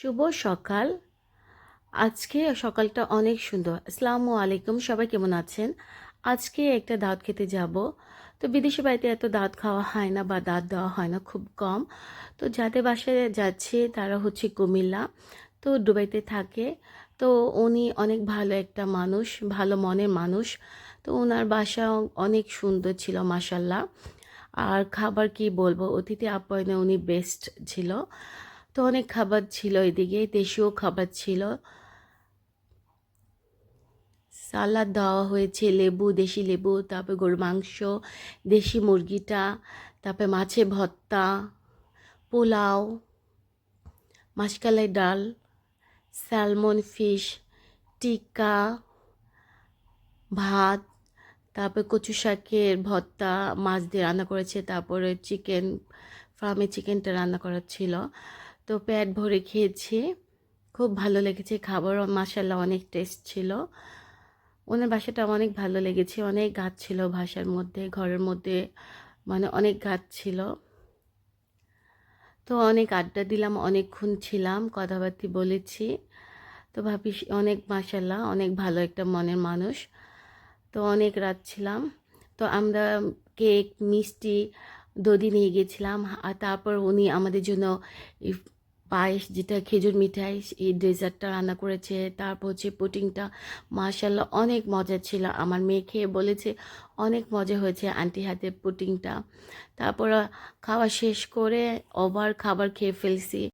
শুভ সকাল। আজকে সকালটা অনেক সুন্দর। আসসালামু আলাইকুম, সবাই কেমন আছেন? আজকে একটা দাঁত খেতে যাব। তো বিদেশি বাড়িতে এত দাঁত খাওয়া হয় না বা দাঁত দেওয়া হয় না, খুব কম। তো যাদের বাসায় যাচ্ছে তারা হচ্ছে কুমিল্লা, তো দুবাইতে থাকে। তো উনি অনেক ভালো একটা মানুষ, ভালো মনের মানুষ। তো ওনার বাসা অনেক সুন্দর ছিল মাসাল্লাহ আর খাবার কি বলব, অতিথি আপ্যায়নে উনি বেস্ট ছিল। তো অনেক খাবার ছিল এদিকে, দেশীয় খাবার ছিল। সালাদ দেওয়া হয়েছে, লেবু, দেশি লেবু, তারপরে গরুর মাংস, দেশি মুরগিটা, তারপরে মাছের ভর্তা, পোলাও, মাসকালাই ডাল, স্যালমন ফিশ, টিক্কা, ভাত, তারপরে কচু শাকের ভর্তা মাছ দিয়ে রান্না করেছে, তারপরে চিকেন, ফার্মে চিকেনটা রান্না করা ছিল। তো পেট ভরে খেয়েছি। খুব ভালো লেগেছে খাবারও মাসাল্লাহ অনেক টেস্ট ছিল। ওনার বাসাটা অনেক ভালো লেগেছে। অনেক গাছ ছিল বাসার মধ্যে, ঘরের মধ্যে মানে অনেক গাছ ছিল। তো অনেক আড্ডা দিলাম, অনেকক্ষণ ছিলাম, কথাবার্তি বলেছি। তো ভাবি অনেক মাসাল্লাহ অনেক ভালো একটা মনের মানুষ। তো অনেক রাত ছিলাম। তো আমরা কেক, মিষ্টি, দধি নিয়ে গেছিলাম। আর তারপর উনি আমাদের জন্য পায়েস, যেটা খেজুর মিঠাই, এই ডেজার্টটা রান্না করেছে। তারপর হচ্ছে পুটিংটা মার্শাল্লা অনেক মজা ছিল। আমার মেয়ে খেয়ে বলেছে, অনেক মজা হয়েছে আন্টি হাতে পুটিংটা তারপর খাওয়া শেষ করে, ওভার খাবার খেয়ে ফেলছি।